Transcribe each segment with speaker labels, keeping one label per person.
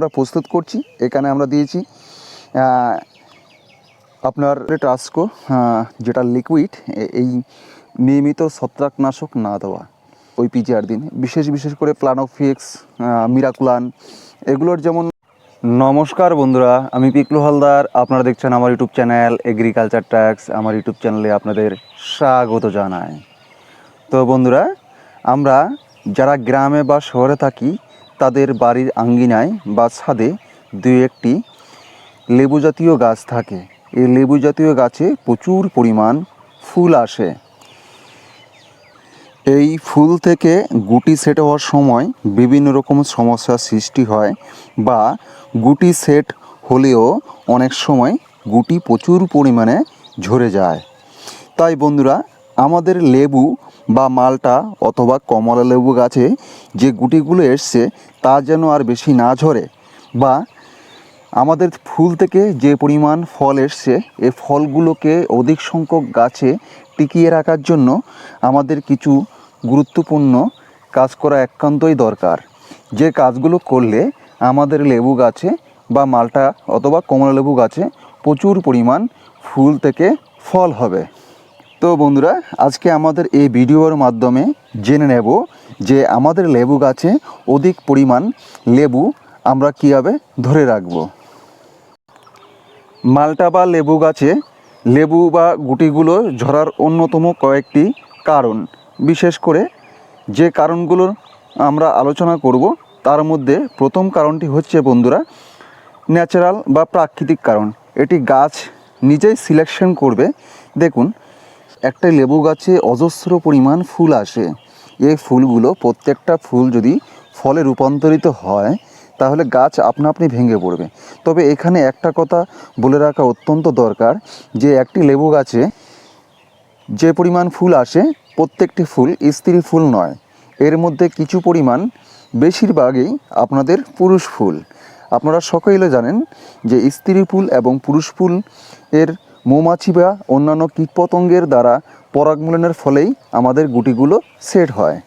Speaker 1: আমরা প্রস্তুত করছি। এখানে আমরা দিয়েছি আপনার টাস্কো যেটা লিকুইড এই নিয়মিত ছত্রাকনাশক না দেওয়া ওই পিজিআর দিন। বিশেষ বিশেষ করে প্লানোফিক্স মিরাকুলান এগুলোর যেমন নমস্কার বন্ধুরা, আমি পিকলু হালদার। আপনারা দেখছেন আমার ইউটিউব চ্যানেল এগ্রিকালচার ট্যাক্স আমার ইউটিউব চ্যানেলে আপনাদের স্বাগত জানায় তো বন্ধুরা, আমরা যারা গ্রামে বা শহরে থাকি তাদের বাড়ির আঙ্গিনায় বা ছাদে দু একটি লেবু জাতীয় গাছ থাকে। এই লেবু জাতীয় গাছে প্রচুর পরিমাণ ফুল আসে। এই ফুল থেকে গুটি সেট হওয়ার সময় বিভিন্ন রকম সমস্যার সৃষ্টি হয় বা গুটি সেট হলেও অনেক সময় গুটি প্রচুর পরিমাণে ঝরে যায়। তাই বন্ধুরা আমাদের লেবু বা মালটা অথবা কমলা লেবু গাছে যে গুটিগুলো এসছে তা যেন আর বেশি না ঝরে বা আমাদের ফুল থেকে যে পরিমাণ ফল এসছে, এ ফলগুলোকে অধিক সংখ্যক গাছে টিকিয়ে রাখার জন্য আমাদের কিছু গুরুত্বপূর্ণ কাজ করা একান্তই দরকার। যে কাজগুলো করলে আমাদের লেবু গাছে বা মালটা অথবা কমলা লেবু গাছে প্রচুর পরিমাণ ফুল থেকে ফল হবে। তো বন্ধুরা, আজকে আমাদের এই ভিডিওর মাধ্যমে জেনে নেব যে আমাদের লেবু গাছে অধিক পরিমাণ লেবু আমরা কীভাবে ধরে রাখব। মালটা বা লেবু গাছে লেবু বা গুটিগুলো ঝরার অন্যতম কয়েকটি কারণ। বিশেষ করে যে কারণগুলোর আমরা আলোচনা করব, তার মধ্যে প্রথম কারণটি হচ্ছে বন্ধুরা, ন্যাচারাল বা প্রাকৃতিক কারণ। এটি গাছ নিজেই সিলেকশন করবে। দেখুন একটা লেবু গাছে অজস্র পরিমাণ ফুল আসে। এই ফুলগুলো প্রত্যেকটা ফুল যদি ফলে রূপান্তরিত হয়, তাহলে গাছ আপনা আপনি ভেঙে পড়বে। তবে এখানে একটা কথা বলে রাখা অত্যন্ত দরকার যে, একটি লেবু গাছে যে পরিমাণ ফুল আসে, প্রত্যেকটি ফুল স্ত্রী ফুল নয়। এর মধ্যে কিছু পরিমাণ বেশিরভাগই আপনাদের পুরুষ ফুল। আপনারা সকলে জানেন যে, স্ত্রী ফুল এবং পুরুষ ফুল এর মৌমাছি বা অন্যান্য কীটপতঙ্গের দ্বারা পরাগমূলনের ফলেই আমাদের গুটিগুলো সেট হয়।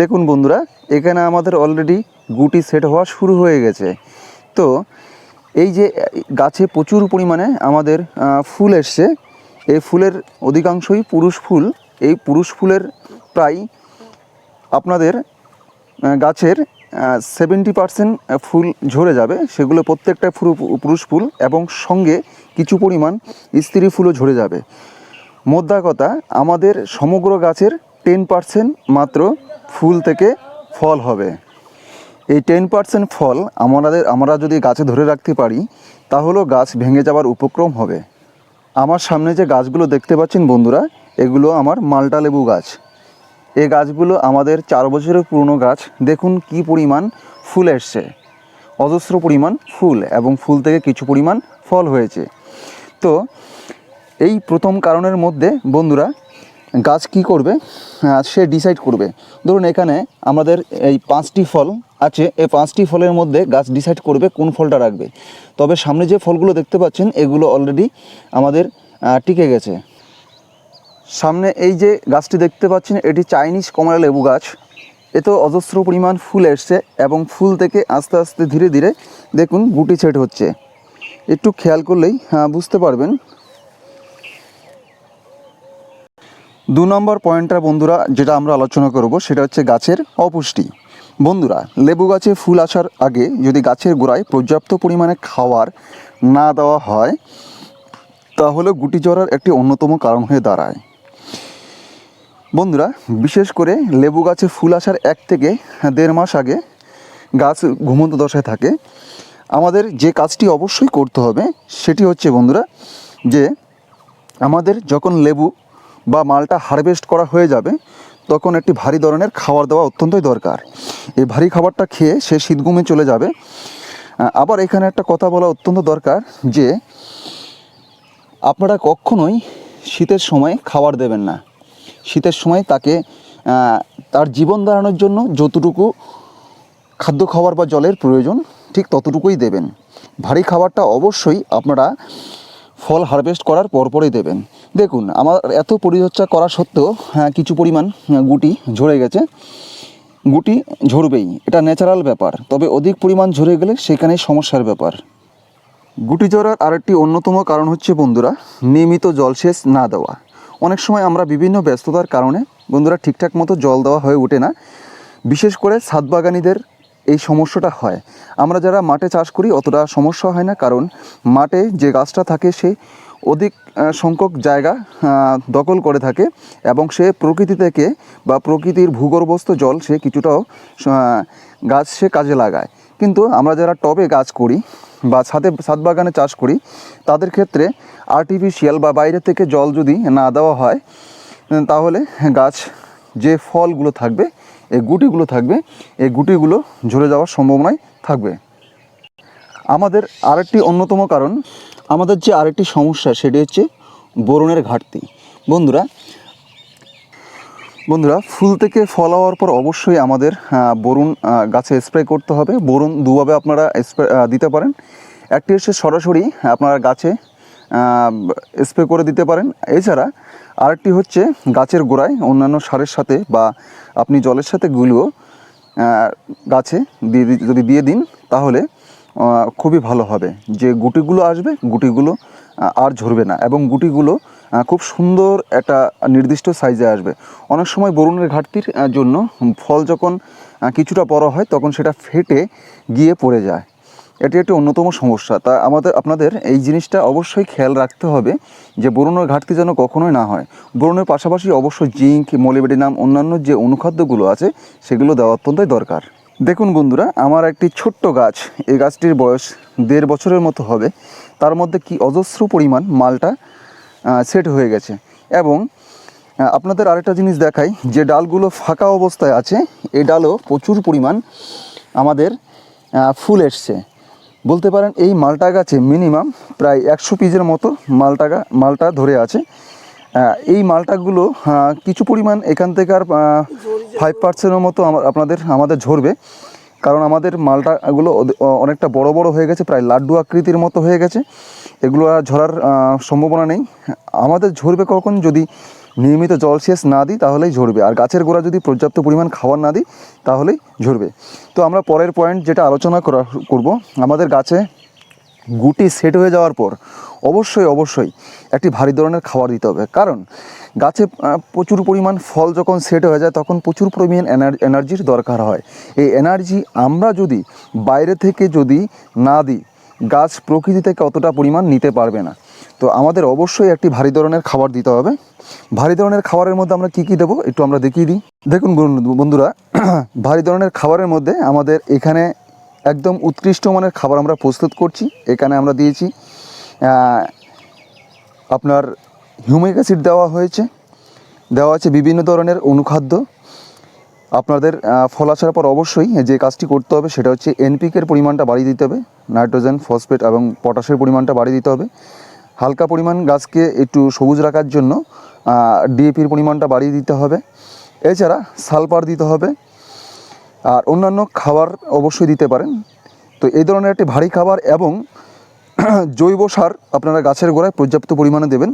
Speaker 1: দেখুন বন্ধুরা, এখানে আমাদের অলরেডি গুটি সেট হওয়া শুরু হয়ে গেছে। তো এই যে গাছে প্রচুর পরিমাণে আমাদের ফুল এসছে, এই ফুলের অধিকাংশই পুরুষ ফুল। এই পুরুষ ফুলের প্রায় আপনাদের গাছের সেভেন্টি পার্সেন্ট ফুল ঝরে যাবে। সেগুলো প্রত্যেকটা পুরুষ ফুল এবং সঙ্গে কিছু পরিমাণ স্ত্রী ফুলও ঝরে যাবে। মোদ্দা কথা, আমাদের সমগ্র গাছের টেন পার্সেন্ট মাত্র ফুল থেকে ফল হবে। এই টেন পার্সেন্ট ফল আমাদের, আমরা যদি গাছে ধরে রাখতে পারি তাহলেও গাছ ভেঙে যাওয়ার উপক্রম হবে। আমার সামনে যে গাছগুলো দেখতে পাচ্ছেন বন্ধুরা, এগুলো আমার মালটা লেবু গাছ। এই গাছগুলো আমাদের চার বছরের পুরনো গাছ। দেখুন কি পরিমাণ ফুল এসছে। অজস্র পরিমাণ ফুল এবং ফুল থেকে কিছু পরিমাণ ফল হয়েছে। তো এই প্রথম কারণের মধ্যে বন্ধুরা, গাছ কি করবে? সে ডিসাইড করবে। ধরুন এখানে আমাদের এই পাঁচটি ফল আছে। এই পাঁচটি ফলের মধ্যে গাছ ডিসাইড করবে কোন ফলটা রাখবে। তবে সামনে যে ফলগুলো দেখতে পাচ্ছেন, এগুলো অলরেডি আমাদের টিকে গেছে। সামনে এই যে গাছটি দেখতে পাচ্ছেন, এটি চাইনিজ কমলা লেবু গাছ। এতেও অজস্র পরিমাণ ফুল এসছে এবং ফুল থেকে আস্তে আস্তে ধীরে ধীরে দেখুন গুটি ছেট হচ্ছে। একটু খেয়াল করলেই হ্যাঁ বুঝতে পারবেন। দু নম্বর পয়েন্টটা বন্ধুরা, যেটা আমরা আলোচনা করব, সেটা হচ্ছে গাছের অপুষ্টি। বন্ধুরা, লেবু গাছে ফুল আসার আগে যদি গাছের গোড়ায় পর্যাপ্ত পরিমাণে খাওয়ার না দেওয়া হয়, তাহলে গুটি জ্বরার একটি অন্যতম কারণ হয়ে দাঁড়ায়। বন্ধুরা, বিশেষ করে লেবু গাছে ফুল আসার এক থেকে দেড় মাস আগে গাছ ঘুমন্ত দশায় থাকে। আমাদের যে কাজটি অবশ্যই করতে হবে সেটি হচ্ছে বন্ধুরা যে আমাদের যখন লেবু বা মালটা হারভেস্ট করা হয়ে যাবে, তখন একটি ভারী ধরনের খাবার দেওয়া অত্যন্তই দরকার। এই ভারী খাবারটা খেয়ে সে শীতঘুমে চলে যাবে। আবার এখানে একটা কথা বলা অত্যন্ত দরকার যে, আপনারা কখনোই শীতের সময় খাবার দেবেন না। শীতের সময় তাকে তার জীবন দাঁড়ানোর জন্য যতটুকু খাদ্য খাবার বা জলের প্রয়োজন ঠিক ততটুকুই দেবেন। ভারী খাবারটা অবশ্যই আপনারা ফল হারভেস্ট করার পরপরই দেবেন। দেখুন আমার এত পরিচর্যা করা সত্ত্বেও হ্যাঁ, কিছু পরিমাণ গুটি ঝরে গেছে। গুটি ঝরবেই এটা ন্যাচারাল ব্যাপার তবে অধিক পরিমাণ ঝরে গেলে সেখানেই সমস্যার ব্যাপার। গুটি ঝরার আরেকটি অন্যতম কারণ হচ্ছে বন্ধুরা নিয়মিত জলসেচ না দেওয়া। অনেক সময় আমরা বিভিন্ন ব্যস্ততার কারণে বন্ধুরা ঠিকঠাক মতো জল দেওয়া হয়ে ওঠে না। বিশেষ করে ছাদ বাগানিদের এই সমস্যাটা হয়। আমরা যারা মাঠে চাষ করি অতটা সমস্যা হয় না কারণ মাঠে যে গাছটা থাকে সে অধিক সংখ্যক জায়গা দখল করে থাকে এবং সে প্রকৃতি থেকে বা প্রকৃতির ভূগর্ভস্থ জল সে কিছুটাও গাছ সে কাজে লাগায়। কিন্তু আমরা যারা টবে গাছ করি বা ছাদে ছাদ বাগানে চাষ করি, তাদের ক্ষেত্রে আর্টিফিশিয়াল বা বাইরে থেকে জল যদি না দেওয়া হয়, তাহলে গাছ যে ফলগুলো থাকবে, এই গুটিগুলো থাকবে, এই গুটিগুলো ঝরে যাওয়ার সম্ভাবনাই থাকবে। আমাদের আরেকটি অন্যতম কারণ, আমাদের যে আরেকটি সমস্যা, সেটি হচ্ছে বোরনের ঘাটতি। বন্ধুরা বন্ধুরা ফুল থেকে ফল হওয়ার পর অবশ্যই আমাদের আহ, গাছে স্প্রে করতে হবে। বোরন দুভাবে আপনারা স্প্রে দিতে পারেন। একটি হচ্ছে সরাসরি আপনারা গাছে স্প্রে করে দিতে পারেন। এছাড়া আরেকটি হচ্ছে গাছের গোড়ায় অন্যান্য সারের সাথে বা আপনি জলের সাথে গুলিও গাছে দিয়ে যদি দিয়ে দিন তাহলে খুবই ভালো হবে। যে গুটিগুলো আসবে গুটিগুলো আর ঝরবে না। এবং গুটিগুলো খুব সুন্দর একটা নির্দিষ্ট সাইজে আসবে। অনেক সময় বরুণের ঘাটতির জন্য ফল যখন কিছুটা বড় হয়, তখন সেটা ফেটে গিয়ে পড়ে যায়। এটি একটি অন্যতম সমস্যা। তা আমাদের, আপনাদের এই জিনিসটা অবশ্যই খেয়াল রাখতে হবে যে বোরনের ঘাটতি যেন কখনোই না হয়। বোরনের পাশাপাশি অবশ্যই জিঙ্ক, মলিবেডিনাম, অন্যান্য যে অনুখাদ্যগুলো আছে, সেগুলো দেওয়া অত্যন্তই দরকার। দেখুন বন্ধুরা, আমার একটি ছোট্ট গাছ, এই গাছটির বয়স দেড় বছরের মতো হবে। তার মধ্যে কি অজস্র পরিমাণ মালটা সেট হয়ে গেছে। এবং আপনাদের আরেকটা জিনিস দেখাই, যে ডালগুলো ফাঁকা অবস্থায় আছে, এই ডালও প্রচুর পরিমাণ আমাদের ফুল এসছে। বলতে পারেন এই মালটা গাছে মিনিমাম প্রায় একশো পিসের মতো মালটা মালটা ধরে আছে। এই মালটাগুলো কিছু পরিমাণ এখান থেকে আর ফাইভ পার্সেন্টের মতো আপনাদের, আমাদের ঝরবে। কারণ আমাদের মালটা এগুলো অনেকটা বড় বড় হয়ে গেছে, প্রায় লাড্ডু আকৃতির মতো হয়ে গেছে। এগুলো আর ঝরার সম্ভাবনা নেই। আমাদের ঝরবে কখন যদি নিয়মিত জলসেচ না দিই, তাহলেই ঝরবে। আর গাছের গোড়া যদি পর্যাপ্ত পরিমাণ খাবার না দিই, তাহলেই ঝরবে। তো আমরা পরের পয়েন্ট যেটা আলোচনা করা করব, আমাদের গাছে গুটি সেট হয়ে যাওয়ার পর অবশ্যই অবশ্যই একটি ভারী ধরনের খাবার দিতে হবে। কারণ গাছে প্রচুর পরিমাণ ফল যখন সেট হয়ে যায়, তখন প্রচুর পরিমাণ এনার- এনার্জির দরকার হয়। এই এনার্জি আমরা যদি বাইরে থেকে যদি না দিই, গাছ প্রকৃতি থেকে অতটা পরিমাণ নিতে পারবে না। তো আমাদের অবশ্যই একটি ভারী ধরনের খাবার দিতে হবে। ভারী ধরনের খাবারের মধ্যে আমরা কী কী দেবো? একটু আমরা দেখিয়ে দিই। দেখুন বন্ধু- বন্ধুরা, ভারী ধরনের খাবারের মধ্যে আমাদের এখানে একদম উৎকৃষ্ট মানের খাবার আমরা প্রস্তুত করছি। এখানে আমরা দিয়েছি আপনার হিউমিক অ্যাসিড দেওয়া হয়েছে। দেওয়া আছে বিভিন্ন ধরনের অনুখাদ্য। আপনাদের ফল আসার পর অবশ্যই যে কাজটি করতে হবে সেটা হচ্ছে এনপিকের পরিমাণটা বাড়িয়ে দিতে হবে। নাইট্রোজেন, ফসফেট এবং পটাশের পরিমাণটা বাড়িয়ে দিতে হবে। হালকা পরিমাণ গাছকে একটু সবুজ রাখার জন্য ডিএপির পরিমাণটা বাড়িয়ে দিতে হবে। এছাড়া সালফার দিতে হবে। আর অন্যান্য খাবার অবশ্যই দিতে পারেন। তো এই ধরনের একটি ভারী খাবার এবং জৈব সার আপনারা গাছের গোড়ায় পর্যাপ্ত পরিমাণে দেবেন।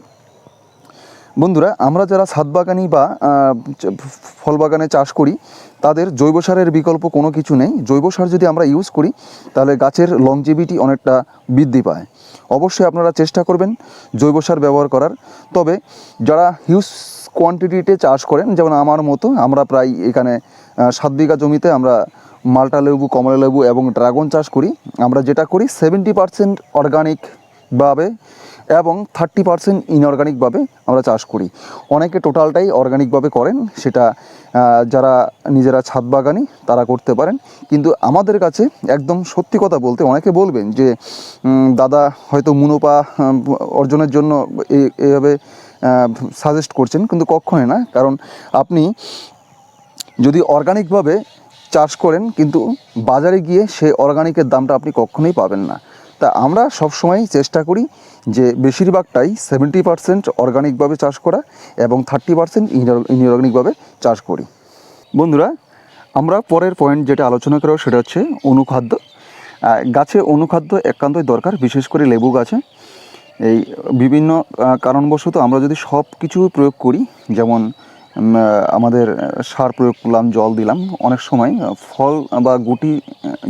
Speaker 1: বন্ধুরা, আমরা যারা ছাদ বাগানি বা ফল বাগানে চাষ করি, তাদের জৈব সারের বিকল্প কোনো কিছু নেই। জৈব সার যদি আমরা ইউজ করি, তাহলে গাছের লংজিভিটি অনেকটা বৃদ্ধি পায়। অবশ্যই আপনারা চেষ্টা করবেন জৈব সার ব্যবহার করার। তবে যারা হিউজ কোয়ান্টিটিতে চাষ করেন, যেমন আমার মতো, আমরা প্রায় এখানে সাত বিঘা জমিতে আমরা মাল্টা লেবু, কমলা লেবু এবং ড্রাগন চাষ করি। আমরা যেটা করি সেভেন্টি পার্সেন্ট অর্গানিকভাবে এবং থার্টি পার্সেন্ট ইনঅর্গানিকভাবে আমরা চাষ করি। অনেকে টোটালটাই অর্গানিকভাবে করেন, সেটা যারা নিজেরা ছাদ বাগানি, তারা করতে পারেন। কিন্তু আমাদের কাছে একদম সত্যি কথা বলতে অনেকে বলবেন যে দাদা হয়তো মুনাফা অর্জনের জন্য এভাবে সাজেস্ট করছেন, কিন্তু কখনোই না। কারণ আপনি যদি অর্গানিকভাবে চাষ করেন, কিন্তু বাজারে গিয়ে সেই অর্গানিকের দামটা আপনি কখনোই পাবেন না। তা আমরা সবসময় চেষ্টা করি যে বেশিরভাগটাই সেভেন্টি পার্সেন্ট অর্গানিকভাবে চাষ করা এবং থার্টি পার্সেন্ট ইনঅর্গানিকভাবে চাষ করি। বন্ধুরা, আমরা পরের পয়েন্ট যেটা আলোচনা করব সেটা হচ্ছে অনুখাদ্য। গাছে অনুখাদ্য একান্তই দরকার, বিশেষ করে লেবু গাছে। এই বিভিন্ন কারণবশত আমরা যদি সব কিছু প্রয়োগ করি, যেমন আমাদের সার প্রয়োগ করলাম, জল দিলাম। অনেক সময় ফল বা গুটি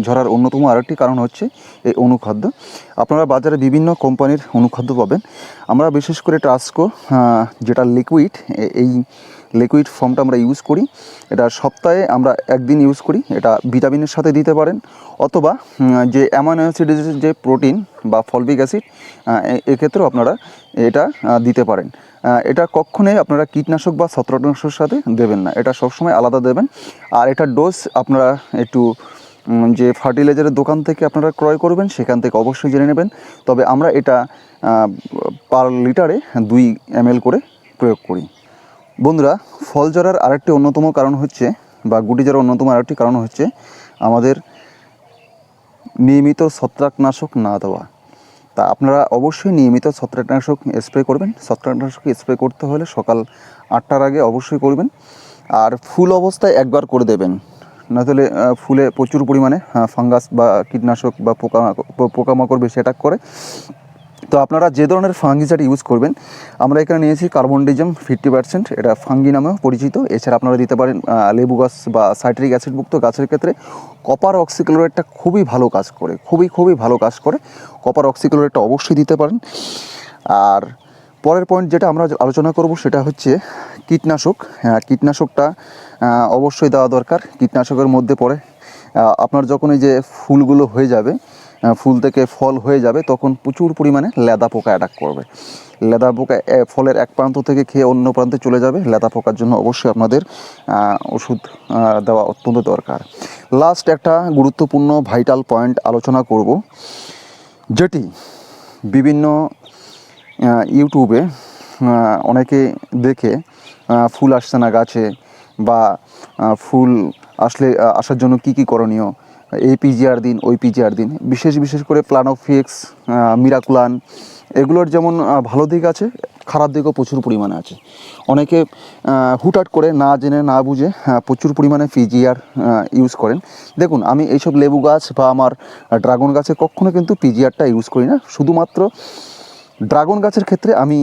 Speaker 1: ঝরার অন্যতম আরেকটি কারণ হচ্ছে এই অনুখাদ্য। আপনারা বাজারে বিভিন্ন কোম্পানির অনুখাদ্য পাবেন। আমরা বিশেষ করে টাস্কো যেটা লিকুইড এই লিকুইড ফর্মটা আমরা ইউজ করি। এটা সপ্তাহে আমরা একদিন ইউজ করি। এটা ভিটামিনের সাথে দিতে পারেন। অথবা যে অ্যামাইনো অ্যাসিডের যে প্রোটিন বা ফলবিক অ্যাসিড এক্ষেত্রেও আপনারা এটা দিতে পারেন। এটা কখনোই আপনারা কীটনাশক বা ছত্রাকনাশকের সাথে দেবেন না। এটা সবসময় আলাদা দেবেন। আর এটার ডোজ আপনারা একটু যে ফার্টিলাইজারের দোকান থেকে আপনারা ক্রয় করবেন, সেখান থেকে অবশ্যই জেনে নেবেন। তবে আমরা এটা পার লিটারে দুই এম করে প্রয়োগ করি। বন্ধুরা, ফল ঝরার আরেকটি অন্যতম কারণ হচ্ছে, বা গুটি ঝরার অন্যতম আরেকটি কারণ হচ্ছে আমাদের নিয়মিত ছত্রাকনাশক না দেওয়া। তা আপনারা অবশ্যই নিয়মিত ছত্রাকনাশক স্প্রে করবেন। ছত্রাকনাশক স্প্রে করতে হলে সকাল আটটার আগে অবশ্যই করবেন। আর ফুল অবস্থায় একবার করে দেবেন। না তাহলে ফুলে প্রচুর পরিমাণে ফাঙ্গাস বা কীটনাশক বা পোকা, পোকামাকড় বেশি অ্যাটাক করে। তো আপনারা যে ধরনের ফাঙ্গিসাইড ইউজ করবেন আমরা এখানে নিয়েছি কার্বনডিজম ফিফটি পার্সেন্ট এটা ফাঙ্গি নামেও পরিচিত। এছাড়া আপনারা দিতে পারেন লেবু গাছ বা সাইট্রিক অ্যাসিডমুক্ত গাছের ক্ষেত্রে কপার অক্সিক্লোরাইডটা খুবই ভালো কাজ করে খুবই খুবই ভালো কাজ করে। কপার অক্সিক্লোরাইডটা অবশ্যই দিতে পারেন। আর পরের পয়েন্ট যেটা আমরা আলোচনা করব সেটা হচ্ছে কীটনাশক। হ্যাঁ, কীটনাশকটা অবশ্যই দেওয়া দরকার। কীটনাশকের মধ্যে পড়ে আপনার যখন এই যে ফুলগুলো হয়ে যাবে ফুল থেকে ফল হয়ে যাবে, তখন প্রচুর পরিমাণে লেদা পোকা অ্যাটাক করবে। লেদা পোকা ফলের এক প্রান্ত থেকে খেয়ে অন্য প্রান্তে চলে যাবে। লেদা পোকার জন্য অবশ্যই আপনাদের ওষুধ দেওয়া অত্যন্ত দরকার। লাস্ট একটা গুরুত্বপূর্ণ ভাইটাল পয়েন্ট আলোচনা করব, যেটি বিভিন্ন ইউটিউবে অনেকে দেখে ফুল আসছে না গাছে বা ফুল আসলে আসার জন্য কি কি করণীয় এই পিজিআর দিন, ওই পিজিআর দিন। বিশেষ বিশেষ করে প্লানোফিক্স মিরাকুলান এগুলোর যেমন ভালো দিক আছে, খারাপ দিকও প্রচুর পরিমাণে আছে। অনেকে হুটহাট করে না জেনে, না বুঝে প্রচুর পরিমাণে পিজিআর ইউজ করেন। দেখুন, আমি এইসব লেবু গাছ বা আমার ড্রাগন গাছে কখনো কিন্তু পিজিআরটা ইউজ করি না। শুধুমাত্র ড্রাগন গাছের ক্ষেত্রে আমি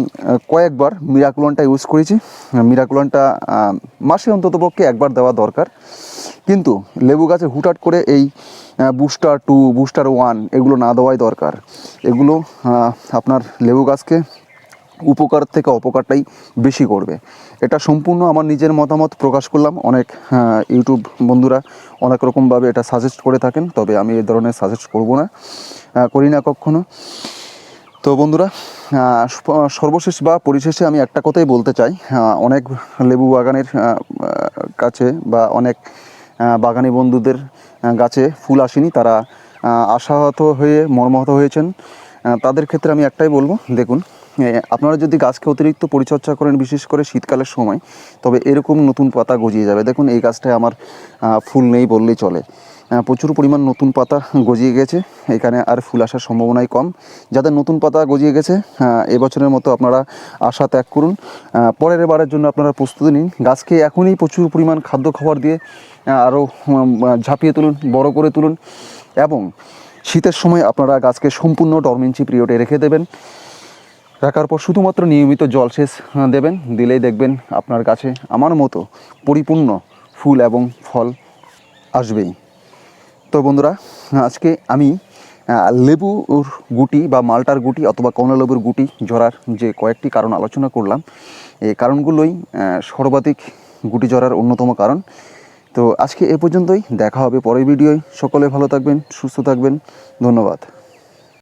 Speaker 1: কয়েকবার মিরাকুলনটা ইউজ করেছি। মিরাকুলনটা মাসে অন্ততপক্ষে একবার দেওয়া দরকার। কিন্তু লেবু গাছে হুটহাট করে এই বুস্টার টু, বুস্টার ওয়ান এগুলো না দেওয়াই দরকার। এগুলো আপনার লেবু গাছকে উপকার থেকে অপকারটাই বেশি করবে। এটা সম্পূর্ণ আমার নিজের মতামত প্রকাশ করলাম। অনেক ইউটিউব বন্ধুরা অনেক রকমভাবে এটা সাজেস্ট করে থাকেন, তবে আমি এ ধরনের সাজেস্ট করব না। করি না কখনো। তো বন্ধুরা সর্বশেষ বা পরিশেষে আমি একটা কথাই বলতে চাই। অনেক লেবু বাগানের কাছে বা অনেক বাগানি বন্ধুদের গাছে ফুল আসেনি। তারা আশাহত হয়ে, মর্মাহত হয়েছেন। তাদের ক্ষেত্রে আমি একটাই বলব, দেখুন আপনারা যদি গাছকে অতিরিক্ত পরিচর্যা করেন, বিশেষ করে শীতকালের সময়, তবে এরকম নতুন পাতা গজিয়ে যাবে। দেখুন, এই গাছটায় আমার ফুল নেই বললেই চলে। প্রচুর পরিমাণ নতুন পাতা গজিয়ে গেছে। এখানে আর ফুল আসার সম্ভাবনাই কম। যাদের নতুন পাতা গজিয়ে গেছে এবছরের মতো আপনারা আশা ত্যাগ করুন। পরের বারের জন্য আপনারা প্রস্তুতি নিন। গাছকে এখনই প্রচুর পরিমাণ খাদ্য খাবার দিয়ে আরও ঝাঁপিয়ে তুলুন, বড় করে তুলুন এবং শীতের সময় আপনারা গাছকে সম্পূর্ণ ডরমেন্সি পিরিয়ডে রেখে দেবেন। রাখার পর শুধুমাত্র নিয়মিত জলসেচ দেবেন। দিলেই দেখবেন আপনার গাছে আমার মতো পরিপূর্ণ ফুল এবং ফল আসবেই। তো বন্ধুরা, আজকে আমি লেবুর গুটি বা মালটার গুটি অথবা কমলা লেবুর গুটি ঝরার যে কয়েকটি কারণ আলোচনা করলাম, এই কারণগুলোই সর্বাধিক গুটি ঝরার অন্যতম কারণ। তো আজকে এ পর্যন্তই, দেখা হবে পরের ভিডিওয়। সকলে ভালো থাকবেন, সুস্থ থাকবেন। ধন্যবাদ।